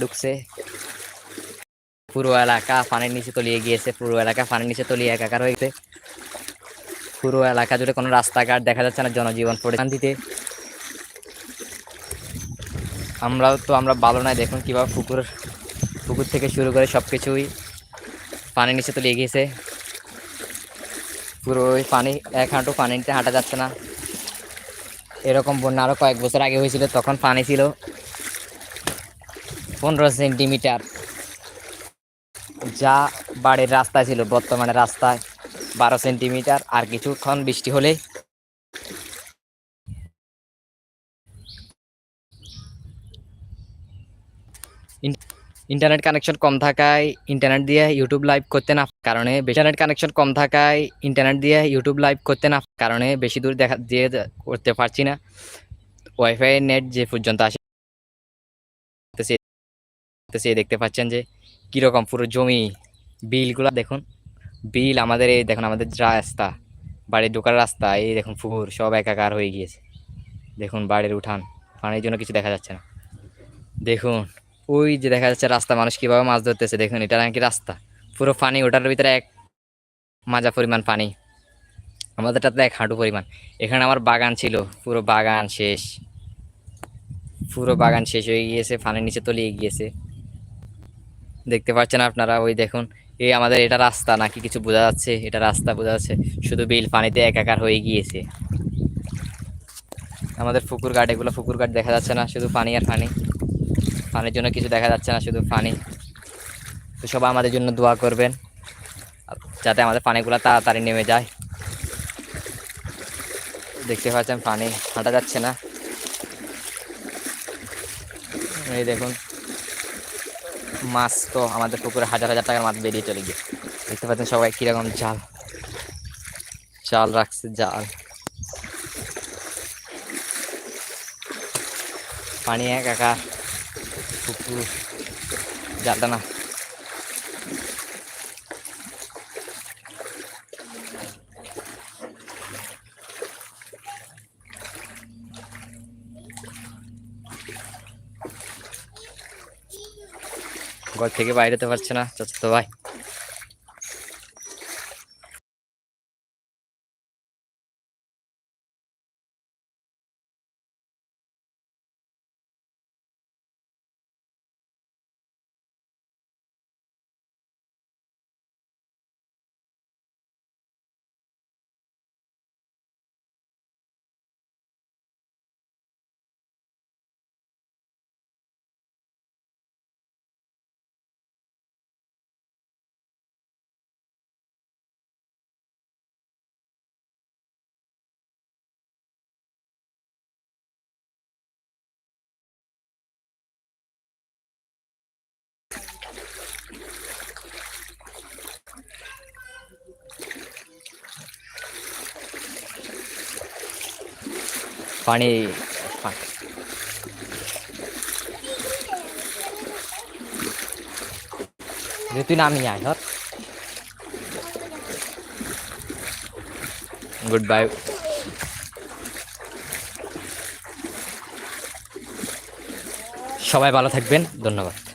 ঢুকছে পুরো এলাকা পানির নিচে তলিয়ে গিয়েছে, পুরো এলাকা পানির নিচে তলিয়ে একাকার হয়েছে। পুরো এলাকা জুড়ে কোনো রাস্তাঘাট দেখা যাচ্ছে না, জনজীবন পড়ে শান্তিতে। আমরাও তো আমরা ভালো নাই, দেখুন কীভাবে পুকুর পুকুর থেকে শুরু করে সব কিছুই পানির নিচে তলিয়ে গিয়েছে। পুরো ওই পানি, এক হাঁটু পানিতে হাঁটা যাচ্ছে না। এরকম বন্যা আরও কয়েক বছর আগে হয়েছিল, তখন পানি ছিল। পনেরো সেন্টিমিটার। যা বাড়ির রাস্তায় ছিল, বর্তমানে রাস্তায় বারো সেন্টিমিটার, আর কিছুক্ষণ বৃষ্টি হলে ইন- ইন্টারনেট কানেকশন কম থাকায় ইন্টারনেট দিয়ে ইউটিউব লাইভ করতে না কারণে ইন্টারনেট কানেকশন কম থাকায় ইন্টারনেট দিয়ে ইউটিউব লাইভ করতে না কারণে বেশি দূর দেখা, দিয়ে করতে পারছি না। ওয়াইফাই নেট যে পর্যন্ত আসে সে দেখতে পাচ্ছেন যে কীরকম পুরো জমি, বিলগুলো দেখুন। বিল আমাদের এই দেখুন, আমাদের রাস্তা, বাড়ির ঢোকার রাস্তা, এই দেখুন পুকুর, সব একাকার হয়ে গিয়েছে। দেখুন বাড়ির উঠান, পানির জন্য কিছু দেখা যাচ্ছে না। দেখুন, ওই যে দেখা যাচ্ছে রাস্তা, মানুষ কীভাবে মাছ ধরতেছে, দেখুন, এটা নাকি রাস্তা। পুরো পানি, ওটার ভিতরে এক মাজা পরিমাণ পানি। আমাদেরটা তো এক হাঁটু পরিমাণ। এখানে আমার বাগান ছিল, পুরো বাগান শেষ। পুরো বাগান শেষ হয়ে গিয়েছে, পানির নিচে তলিয়ে গিয়েছে। দেখতে পাচ্ছেন আপনারা, ওই দেখুন, এই আমাদের এটা রাস্তা, নাকি কিছু বোঝা যাচ্ছে, এটা রাস্তা বোঝা যাচ্ছে, শুধু বিল পানিতে একাকার হয়ে গিয়েছে। আমাদের পুকুর ঘাট, এগুলো পুকুর ঘাট দেখা যাচ্ছে না, শুধু পানি আর পানি। পানির জন্য কিছু দেখা যাচ্ছে না, শুধু পানি। তো সবাই আমাদের জন্য দোয়া করবেন যাতে আমাদের পানিগুলো তাড়াতাড়ি নেমে যায়। দেখতে পাচ্ছেন, পানি হাঁটা যাচ্ছে না। এই দেখুন মাছ তো আমাদের পুকুরে হাজার হাজার টাকার মাছ বেরিয়ে চলে গিয়ে। দেখতে পাচ্ছেন সবাই কীরকম জাল। জাল রাখছে, জাল। পানি এক একা পুকুর। জালটা না। ঘর থেকে বাইরে হতে পারছে না। চাচাতো ভাই পানি পা- tuy Nam আয় ধর। গুড বাই সবাই ভালো থাকবেন ধন্যবাদ।